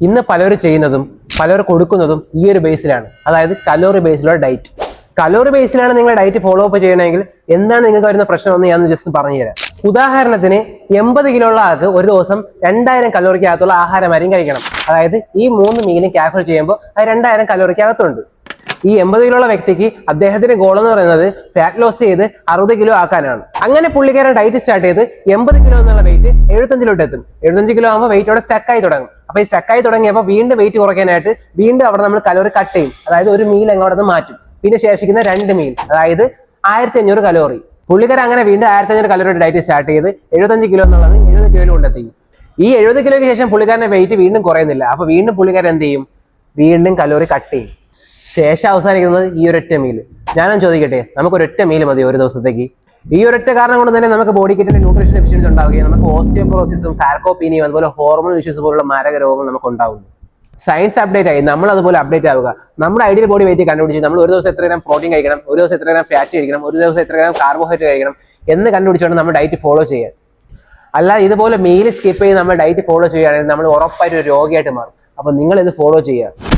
ഇന്ന് പലരും ചെയ്യുന്നതും പലരും കൊടുക്കുന്നതും ഈ ഒരു ബേസിലാണ്. അതായത് കലോറി ബേസിലുള്ള ഡയറ്റ്. കലോറി ബേസിലാണ് നിങ്ങൾ ഡയറ്റ് ഫോളോ അപ്പ് ചെയ്യണമെങ്കിൽ എന്താണ് നിങ്ങൾക്ക് വരുന്ന പ്രശ്നം എന്ന് ഞാൻ ജസ്റ്റ് പറഞ്ഞു തരാം ഉദാഹരണത്തിന് എൺപത് കിലോ ഉള്ള ആൾക്ക് ഒരു ദിവസം രണ്ടായിരം കലോറിക്കകത്തുള്ള ആഹാരമായിരിക്കും കഴിക്കണം. അതായത് ഈ മൂന്ന് മീലും കാൽക്കുലേറ്റ് ചെയ്യുമ്പോൾ അത് രണ്ടായിരം കലോറിക്കകത്തുണ്ട്. ഈ എൺപത് കിലോ ഉള്ള വ്യക്തിക്ക് അദ്ദേഹത്തിന്റെ ഗോൾ എന്ന് പറയുന്നത് ഫാറ്റ് ലോസ് ചെയ്ത് അറുപത് കിലോ ആക്കാനാണ്. അങ്ങനെ പുള്ളിക്കാരൻ ഡയറ്റ് സ്റ്റാർട്ട് ചെയ്ത് എൺപത് കിലോ എന്നുള്ള വെയിറ്റ് എഴുപത്തഞ്ചിലോട്ട് എത്തും. എഴുപത്തഞ്ച് കിലോ ആകുമ്പോൾ വെയിറ്റ് അവിടെ സ്റ്റക്കായി തുടങ്ങും. അപ്പൊ ഈ സ്റ്റക്കായി തുടങ്ങിയപ്പോൾ വീണ്ടും വെയിറ്റ് കുറയ്ക്കാനായിട്ട് വീണ്ടും അവിടെ നമ്മൾ കലോറി കട്ട് ചെയ്യും. അതായത് ഒരു മീൽ അങ്ങോട്ട് മാറ്റും. പിന്നെ ശേഷിക്കുന്ന രണ്ട് മീൽ അതായത് ആയിരത്തി അഞ്ഞൂറ് കലോറി പുള്ളിക്കാരൻ അങ്ങനെ വീണ്ടും ആയിരത്തി അഞ്ഞൂറ് കലോറി ഡയറ്റ് സ്റ്റാർട്ട് ചെയ്ത് എഴുപത്തഞ്ച് കിലോ എന്നുള്ളത് എഴുപത് കിലോയിൽ കൊണ്ടെത്തി ഈ എഴുപത് കിലോയ്ക്ക് ശേഷം പുള്ളിക്കാരന്റെ വെയിറ്റ് വീണ്ടും കുറയുന്നില്ല. അപ്പൊ വീണ്ടും പുള്ളിക്കാരൻ എന്ത് ചെയ്യും? വീണ്ടും കലോറി കട്ട് ചെയ്യും. ശേഷം അവസാനിക്കുന്നത് ഈ ഒരൊറ്റ മീൽ ഞാനും ചോദിക്കട്ടെ നമുക്ക് ഒരൊറ്റ മീൽ മതി ഒരു ദിവസത്തേക്ക്. ഈ ഒരൊറ്റ കാരണം കൊണ്ട് തന്നെ നമുക്ക് ബോഡി കിറ്റിന്റെ ന്യൂട്രീഷൻ ഡെഫിഷ്യൻസ് ഉണ്ടാവുകയും നമുക്ക് ഓസ്റ്റിയോപ്രോസിസും സാർക്കോപീനിയും അതുപോലെ ഹോർമോൺ ഇഷ്യൂസ് പോലുള്ള മാരക രോഗങ്ങൾ നമുക്ക് ഉണ്ടാവും സയൻസ് അപ്ഡേറ്റ് ആയി നമ്മൾ അതുപോലെ അപ്ഡേറ്റ് ആവുക. നമ്മുടെ ഐഡിയൽ ബോഡി വെയിറ്റ് കണ്ടുപിടിച്ച് നമ്മൾ ഒരു ദിവസം എത്ര ഗ്രാം പ്രോട്ടീൻ കഴിക്കണം ഒരു ദിവസം എത്ര ഗ്രാം ഫാറ്റ് കഴിക്കണം ഒരു ദിവസം എത്ര ഗ്രാം കാർബോഹൈഡ്രേറ്റ് കഴിക്കണം എന്ന് കണ്ടുപിടിച്ചുകൊണ്ട് നമ്മൾ ഡയറ്റ് ഫോളോ ചെയ്യാൻ അല്ലാതെ ഇതുപോലെ മീൽ സ്കിപ്പ് ചെയ്ത് നമ്മൾ ഡയറ്റ് ഫോളോ ചെയ്യുകയാണെങ്കിൽ നമ്മൾ ഉറപ്പായിട്ട് ഒരു രോഗിയായിട്ട് മാറും. അപ്പൊ നിങ്ങൾ ഇത് ഫോളോ ചെയ്യുക.